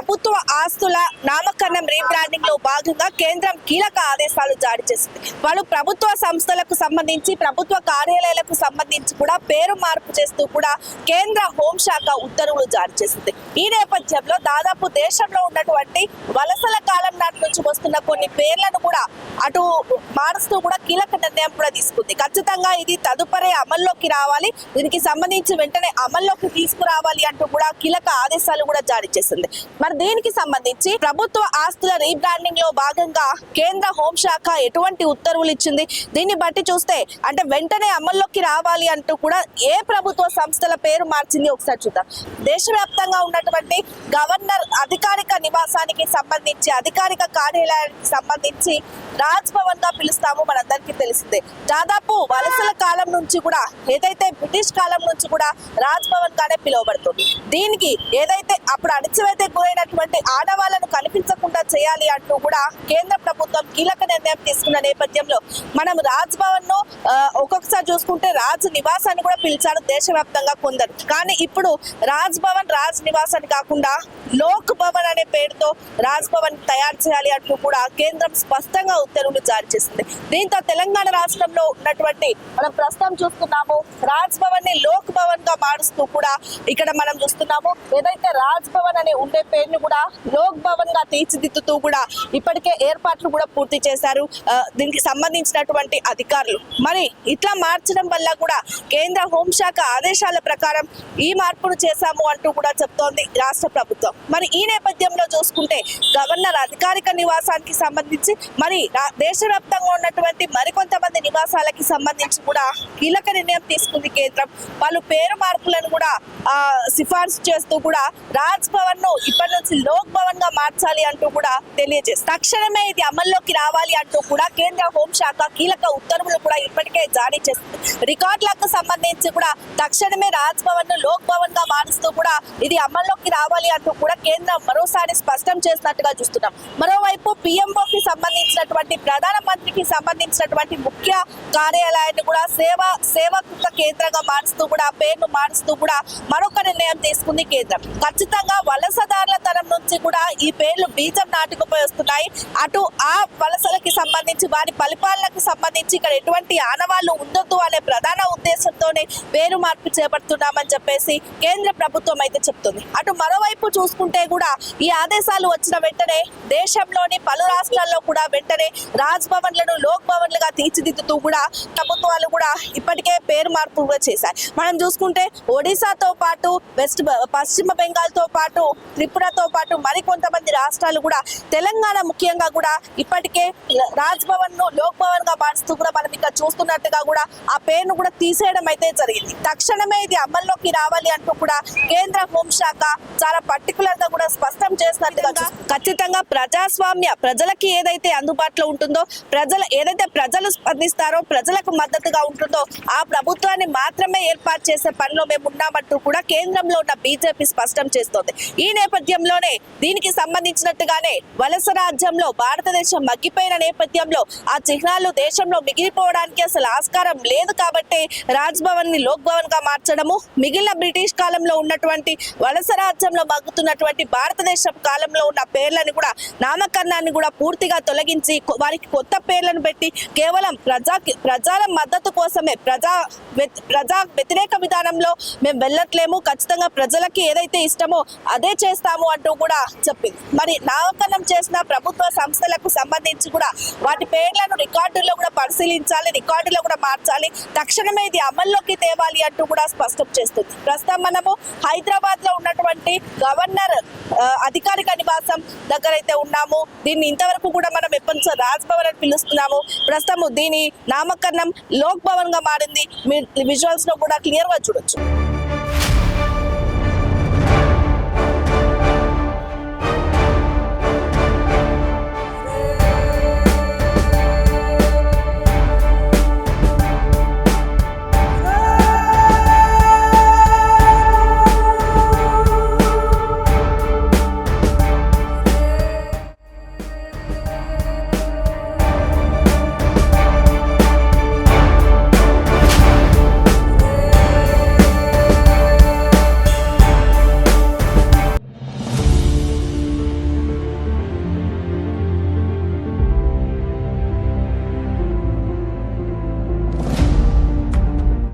ప్రభుత్వ ఆస్తుల నామకరణం రీబ్రాండింగ్లో భాగంగా కేంద్రం కీలక ఆదేశాలు జారీ చేసింది. వాళ్ళు ప్రభుత్వ సంస్థలకు సంబంధించి ప్రభుత్వ కార్యాలయాలకు సంబంధించి కూడా పేరు మార్పు చేస్తూ కూడా కేంద్ర హోంశాఖ ఉత్తర్వులు జారీ చేసింది. ఈ నేపథ్యంలో దాదాపు దేశంలో ఉన్నటువంటి వలసల కాలం నాటి నుంచి వస్తున్న కొన్ని పేర్లను కూడా అటు మారుస్తూ కూడా కీలక నిర్ణయం కూడా తీసుకుంది. ఖచ్చితంగా ఇది తదుపరి అమల్లోకి రావాలి. దీనికి సంబంధించి వెంటనే అమల్లోకి తీసుకురావాలి అంటూ కూడా కీలక ఆదేశాలు కూడా జారీ చేసింది. మరి దీనికి సంబంధించి ప్రభుత్వ ఆస్తుల రీబ్రాండింగ్లో భాగంగా కేంద్ర హోంశాఖ ఎటువంటి ఉత్తర్వులు ఇచ్చింది? దీన్ని బట్టి చూస్తే అంటే వెంటనే అమల్లోకి రావాలి అంటూ కూడా ఏ ప్రభుత్వ సంస్థల పేరు మార్చింది? ఒకసారి చూద్దాం. దేశవ్యాప్తంగా ఉన్నటువంటి గవర్నర్ అధికార నివాసానికి సంబంధించి అధికారిక కార్యాలయానికి సంబంధించి రాజ్ భవన్గా పిలుస్తాము మనందరికీ తెలిసిందే. దాదాపు వలసల కాలం నుంచి కూడా ఏదైతే బ్రిటిష్ కాలం నుంచి కూడా రాజ్ భవన్ గానే పిలువబడుతుంది. దీనికి ఏదైతే అప్పుడు అణచివేత గురైనటువంటి ఆడవాళ్ళను కనిపించకుండా చేయాలి అంటూ కూడా కేంద్ర ప్రభుత్వం కీలక నిర్ణయం తీసుకున్న నేపథ్యంలో మనం రాజ్ భవన్ను ఒక్కొక్కసారి చూసుకుంటే రాజ్ నివాసాన్ని కూడా పిలిచారు దేశవ్యాప్తంగా కొందరు. కానీ ఇప్పుడు రాజ్ భవన్ రాజ్ నివాసాన్ని కాకుండా లోక్ భవన్ అనే పేరు పేరుతో రాజ్ భవన్ తయారు చేయాలి అంటూ కూడా కేంద్రం స్పష్టంగా ఉత్తర్వులు జారీ చేసింది. దీంతో తెలంగాణ రాష్ట్రంలో ఉన్నటువంటి మనం ప్రస్తుతం చూస్తున్నాము రాజ్ భవన్ని లోక్ భవన్గా మారుస్తూ కూడా ఇక్కడ మనం చూస్తున్నాము. ఏదైతే రాజ్ భవన్ అనే ఉండే పేరుని కూడా లోక్ భవన్గా తీర్చిదిద్దుతూ కూడా ఇప్పటికే ఏర్పాట్లు కూడా పూర్తి చేశారు. దీనికి సంబంధించినటువంటి అధికారులు. మరి ఇట్లా మార్చడం వల్ల కూడా కేంద్ర హోంశాఖ ఆదేశాల ప్రకారం ఈ మార్పును చేశాము అంటూ కూడా చెప్తోంది రాష్ట్ర ప్రభుత్వం. మరి ఈ నేపథ్యంలో చూసుకుంటే గవర్నర్ అధికారిక నివాసానికి సంబంధించి మరి రా- దేశవ్యాప్తంగా ఉన్నటువంటి మరికొంతమంది నివాసాలకి సంబంధించి కూడా కీలక నిర్ణయం తీసుకుంది కేంద్రం. వాళ్ళు పేరు మార్పులను కూడా ఆ, సిఫార్సు చేస్తూ కూడా రాజ్ భవన్ను ఇప్పటి నుంచి లోక్ భవన్గా మార్చాలి అంటూ కూడా తెలియజేస్తారు తక్షణమే ఇది అమల్లోకి రావాలి అంటూ కూడా కేంద్ర హోంశాఖ కీలక ఉత్తర్వులు కూడా ఇప్పటికే జారీ చేస్తుంది రికార్డులకు సంబంధించి కూడా తక్షణమే రాజ్ భవన్ను లోక్ భవన్గా మారుస్తూ కూడా ఇది అమల్లోకి రావాలి అంటూ కూడా కేంద్రం మరోసారి స్పష్టం చేసినట్టుగా చూస్తున్నాం. మరోవైపు పిఎంఓకి సంబంధించినటువంటి ప్రధాన మంత్రికి సంబంధించినటువంటి ముఖ్య కార్యాలయాన్ని కూడా సేవ సేవకృత కేంద్రంగా మారుస్తూ కూడా పేరును మారుస్తూ కూడా మరొక నిర్ణయం తీసుకుంది కేంద్రం. ఖచ్చితంగా వలసదారుల తరం నుంచి కూడా ఈ పేర్లు బీజం నాటుకుపోయి వస్తున్నాయి. అటు ఆ వలసలకి సంబంధించి వారి పరిపాలనకు సంబంధించి ఇక్కడ ఎటువంటి ఆనవాళ్ళు ఉండొద్దు అనే ప్రధాన ఉద్దేశంతోనే పేరు మార్పు చేపడుతున్నామని చెప్పేసి కేంద్ర ప్రభుత్వం అయితే చెప్తుంది. అటు మరోవైపు చూసుకుంటే కూడా ఈ ఆదేశం ఆదేశాలు వచ్చిన వెంటనే దేశంలోని పలు రాష్ట్రాల్లో కూడా వెంటనే రాజ్ భవన్లను లోక్ భవన్లుగా తీర్చిదిద్దుతూ కూడా ప్రభుత్వాలు కూడా ఇప్పటికే పేరు మార్పు చేశాయి. మనం చూసుకుంటే ఒడిశాతో పాటు వెస్ట్ బ- పశ్చిమ బెంగాల్తో పాటు త్రిపురతో పాటు మరికొంతమంది రాష్ట్రాలు కూడా తెలంగాణ ముఖ్యంగా కూడా ఇప్పటికే రాజ్ భవన్ను లోక్ భవన్గా మారుస్తూ కూడా మనం ఇక్కడ చూస్తున్నట్టుగా కూడా ఆ పేరును కూడా తీసేయడం అయితే జరిగింది. తక్షణమే ఇది అమల్లోకి రావాలి అంటూ కూడా కేంద్ర హోంశాఖ చాలా పర్టికులర్గా కూడా స్పష్టం చేసినట్టు ఖచ్చితంగా ప్రజాస్వామ్య ప్రజలకి ఏదైతే అందుబాటులో ఉంటుందో ప్రజల ఏదైతే ప్రజలు స్పందిస్తారో ప్రజలకు మద్దతుగా ఉంటుందో ఆ ప్రభుత్వాన్ని మాత్రమే ఏర్పాటు చేసే పనిలో మేము ఉన్నామంటూ కూడా కేంద్రంలో ఉన్న బీజేపీ స్పష్టం చేస్తోంది. ఈ నేపథ్యంలోనే దీనికి సంబంధించినట్టుగానే వలస రాజ్యంలో భారతదేశం మగ్గిపోయిన నేపథ్యంలో ఆ చిహ్నాలు దేశంలో మిగిలిపోవడానికి అసలు ఆస్కారం లేదు కాబట్టి రాజ్ భవన్ని లోక్ భవన్గా మార్చడము మిగిలిన బ్రిటిష్ కాలంలో ఉన్నటువంటి వలస రాజ్యంలో మగ్గుతున్నటువంటి భారతదేశం కాలంలో ఉన్న పేర్లను కూడా నామకరణాన్ని కూడా పూర్తిగా తొలగించి వారికి కొత్త పేర్లను పెట్టి కేవలం ప్రజా ప్రజల మద్దతు కోసమే ప్రజా ప్రజా వ్యతిరేక విధానంలో మేము వెళ్ళట్లేము. ఖచ్చితంగా ప్రజలకి ఏదైతే ఇష్టమో అదే చేస్తాము అంటూ కూడా చెప్పింది. మరి నామకరణం చేసిన ప్రభుత్వ సంస్థలకు సంబంధించి కూడా వాటి పేర్లను రికార్డుల్లో కూడా పరిశీలించాలి రికార్డులో కూడా మార్చాలి. తక్షణమే ఇది అమల్లోకి తేవాలి అంటూ కూడా స్పష్టం చేస్తుంది. ప్రస్తుతం మనము హైదరాబాద్లో ఉన్నటువంటి గవర్నర్ అధికారిక నివాసం దగ్గర అయితే ఉన్నాము. దీన్ని ఇంతవరకు కూడా మనం ఎప్పటి నుంచో రాజ్ భవన్ అని పిలుస్తున్నాము. ప్రస్తుతం దీని నామకరణం లోక్ భవన్గా మారింది విజువల్స్లో కూడా క్లియర్గా చూడొచ్చు.